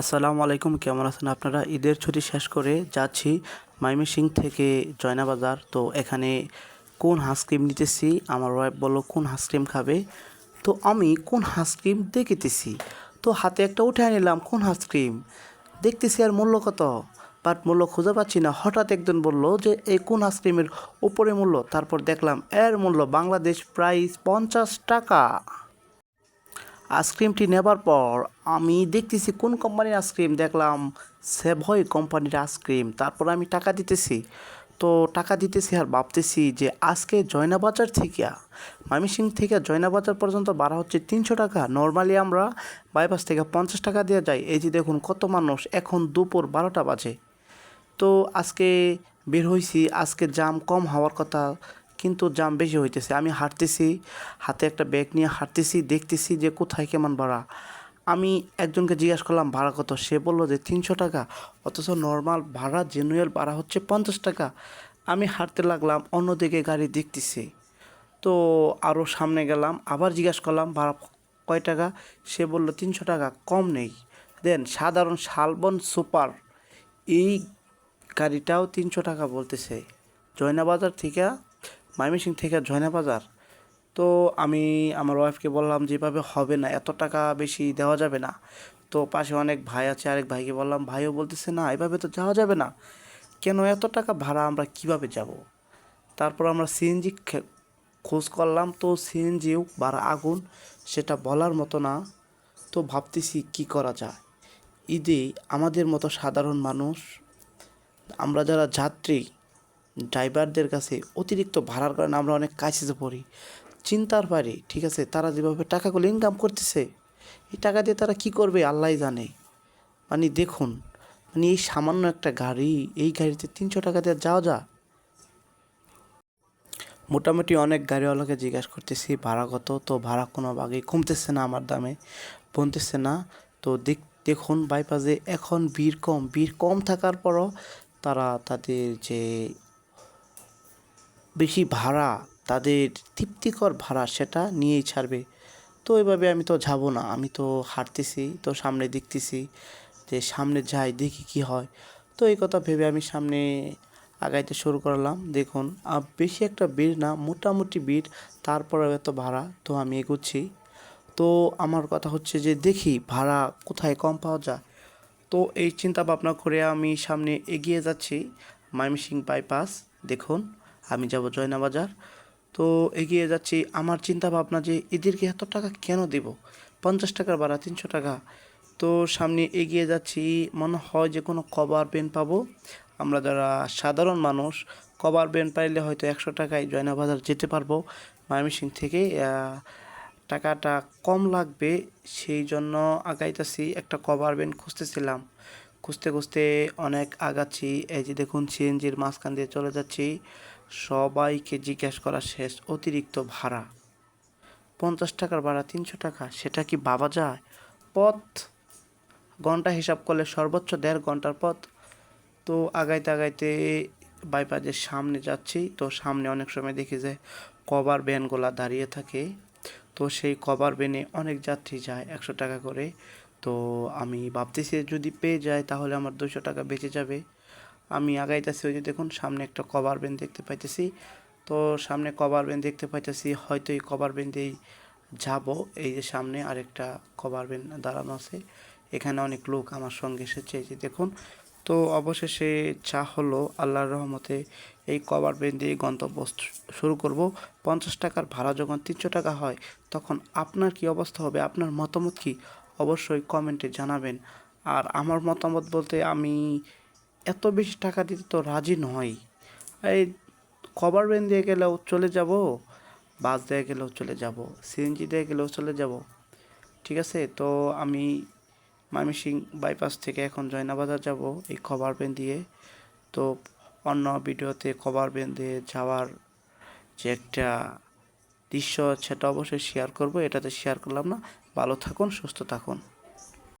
আসসালামু আলাইকুম, কেমন আছেন আপনারা? ঈদের ছুটি শেষ করে যাচ্ছি ময়মনসিং থেকে জয়নাবাজার। তো এখানে কোন হাঁসক্রিম নিতেছি? আমার ওয়াইফ বলল, কোন হাঁসক্রিম খাবে? তো আমি কোন হাঁসক্রিম দেখিতেছি? তো হাতে একটা উঠে নিলাম, কোন হাঁসক্রিম দেখতেছি আর মূল্য কত? বাট মূল্য খুঁজে পাচ্ছি না। হঠাৎ একজন বলল যে, এই কোন আইসক্রিমের উপরে মূল্য? তারপর দেখলাম, এর মূল্য বাংলাদেশ প্রাইস পঞ্চাশ টাকা। আইসক্রিমটি নেবার পর আমি দেখতেছি কোন কোম্পানির আইসক্রিম? দেখলাম সেভয় কোম্পানির আইসক্রিম। তারপর আমি টাকা দিতেছি। তো টাকা দিতেছি আর ভাবতেছি যে আজকে জয়নাবাজার থেকে, ময়মনসিং থেকে জয়নাবাজার পর্যন্ত বাড়া হচ্ছে তিনশো টাকা। নর্মালি আমরা বাইপাস থেকে পঞ্চাশ টাকা দিয়ে যাই। এই যে দেখুন কত মানুষ, এখন দুপুর বারোটা বাজে। তো আজকে বের হয়েছি আজকে জাম কম হওয়ার কথা। কিন্তু জাম বেশি হইতেছে। আমি হাঁটতেছি, হাতে একটা ব্যাগ নিয়ে হাঁটতেছি, দেখতেছি যে কোথায় কেমন ভাড়া। আমি একজনকে জিজ্ঞাসা করলাম, ভাড়া কত? সে বলল যে, তিনশো টাকা। অথচ নর্মাল ভাড়া জেনুয়েল ভাড়া হচ্ছে পঞ্চাশ টাকা। আমি হাঁটতে লাগলাম, অন্যদিকে গাড়ি দেখতেছি। তো আরও সামনে গেলাম, আবার জিজ্ঞাসা করলাম, ভাড়া কয় টাকা? সে বলল, তিনশো টাকা, কম নেই। দেন সাধারণ শালবন সুপার, এই গাড়িটাও তিনশো টাকা বলতেছে। জয়নাবাজার থেকে ময়মনসিং থেকে জয়না বাজার তো আমি আমার ওয়াইফকে বললাম যেভাবে হবে না, এত টাকা বেশি দেওয়া যাবে না। তো পাশে অনেক ভাই আছে, আরেক ভাইকে বললাম, ভাইও বলতেছে, না, এভাবে তো যাওয়া যাবে না। কেন এত টাকা ভাড়া, আমরা কীভাবে যাব? তারপর আমরা সিএনজি খোঁজ করলাম, তো সিএনজিও ভাড়া আগুন, সেটা বলার মতো না। তো ভাবতেছি কি করা যায়? ঈদে আমাদের মতো সাধারণ মানুষ, আমরা যারা যাত্রী ড্রাইভারদের কাছে অতিরিক্ত ভাড়ার কারণে আমরা অনেক কাছে পড়ি। চিন্তার পারি ঠিক আছে? তারা যেভাবে টাকাগুলো ইনকাম করতেছে, এই টাকা দিয়ে তারা কি করবে আল্লাহ জানে। মানে দেখুন মানে এই সামান্য একটা গাড়ি, এই গাড়িতে তিনশো টাকা দিয়ে যাওয়া যা। মোটামুটি অনেক গাড়িওয়ালাকে জিজ্ঞাসা করতেছি, ভাড়া কত? তো ভাড়া কোনো ভাগেই কমতেছে না আমার দামে বলতেছে না। তো দেখ, দেখুন, বাইপাসে এখন ভিড় কম ভিড় কম থাকার পরও তারা তাদের যে বেশি ভাড়া, তাদের তৃপ্তিকর ভাড়া সেটা নিয়েই ছাড়বে। তো এভাবে আমি তো যাব না, আমি তো হাঁটতেছি, তো সামনে দেখতেছি যে সামনে যাই, দেখি কি হয়। তো এই কথা ভেবে আমি সামনে আগাইতে শুরু করলাম। দেখুন বেশি একটা ভিড় না, মোটামুটি ভিড় তারপরে এত ভাড়া, তো আমি এগোচ্ছি। তো আমার কথা হচ্ছে যে দেখি ভাড়া কোথায় কম পাওয়া যায়। তো এই চিন্তা ভাবনা করে আমি সামনে এগিয়ে যাচ্ছি ময়মনসিং বাইপাস, দেখুন। আমি যাব জয়নাবাজার। তো এগিয়ে যাচ্ছি। আমার চিন্তা ভাবনা যে এদেরকে এত টাকা কেন দেব? পঞ্চাশ টাকার ভাড়া, তিনশো টাকা। তো সামনে এগিয়ে যাচ্ছি। মনে হয় যে কোনো কভার পেন পাবো। আমরা যারা সাধারণ মানুষ, কভার পেন পাইলে হয়তো একশো টাকায় জয়নাবাজার যেতে পারব। ময়মনসিং থেকে টাকাটা কম লাগবে। সেই জন্য আগাইতেছি। একটা কভার ব্যান্ড খুঁজতেছিলাম। খুঁজতে খুঁজতে অনেক আগাচ্ছি। এই যে দেখুন, সিএনজির মাঝখান দিয়ে চলে যাচ্ছি। সবাইকে জিজ্ঞেস করা শেষ অতিরিক্ত ভাড়া। পঞ্চাশ টাকার ভাড়া তিনশো টাকা, সেটা কি ভাবা যায়? পথ। ঘণ্টা হিসাব করলে সর্বোচ্চ দেড় ঘণ্টার পথ। তো আগাইতে আগাইতে বাইপাসের সামনে যাচ্ছি, তো সামনে অনেক সময় দেখি যে কভার ভ্যানগুলা দাঁড়িয়ে থাকে। তো সেই কভার ভ্যানে অনেক যাত্রী যায় একশো টাকা করে। তো আমি ভাবতেছি যদি পেয়ে যায় তাহলে আমার দুশো টাকা বেঁচে যাবে। আমি আগাইতেছি ওই যে দেখুন, সামনে একটা কভার ভ্যান দেখতে পাইতেছি। তো সামনে কভার ভ্যান দেখতে পাইতেছি, হয়তো এই কভার ভ্যান দিয়েই যাব। এই যে সামনে আরেকটা কভার ভ্যান দাঁড়ানো আছে। এখানে অনেক লোক আমার সঙ্গে এসেছে, এই যে দেখুন। তো অবশেষে চা হলো, আল্লাহর রহমতে এই কভার ভ্যান দিয়ে গন্তব্য শুরু করব। পঞ্চাশ টাকার ভাড়া যখন তিনশো টাকা হয়, তখন আপনার কি অবস্থা হবে? আপনার মতামত কি? অবশ্যই কমেন্টে জানাবেন। আর আমার মতামত বলতে আমি এত বেশি টাকা দিতে তো রাজি নয়। এই কভার ভ্যান দিয়ে গেলেও চলে যাব, বাস দিয়ে গেলেও চলে যাব সিএনজি দিয়ে গেলেও চলে যাব। ঠিক আছে? তো আমি ময়মনসিং বাইপাস থেকে এখন জয়নাবাজার যাব এই কভার ভ্যান দিয়ে। তো অন্য ভিডিওতে কভার ভ্যান দিয়ে যাওয়ার যে একটা দৃশ্য, সেটা অবশ্যই শেয়ার করব। এটাতে শেয়ার করলাম না। ভালো থাকুন, সুস্থ থাকুন।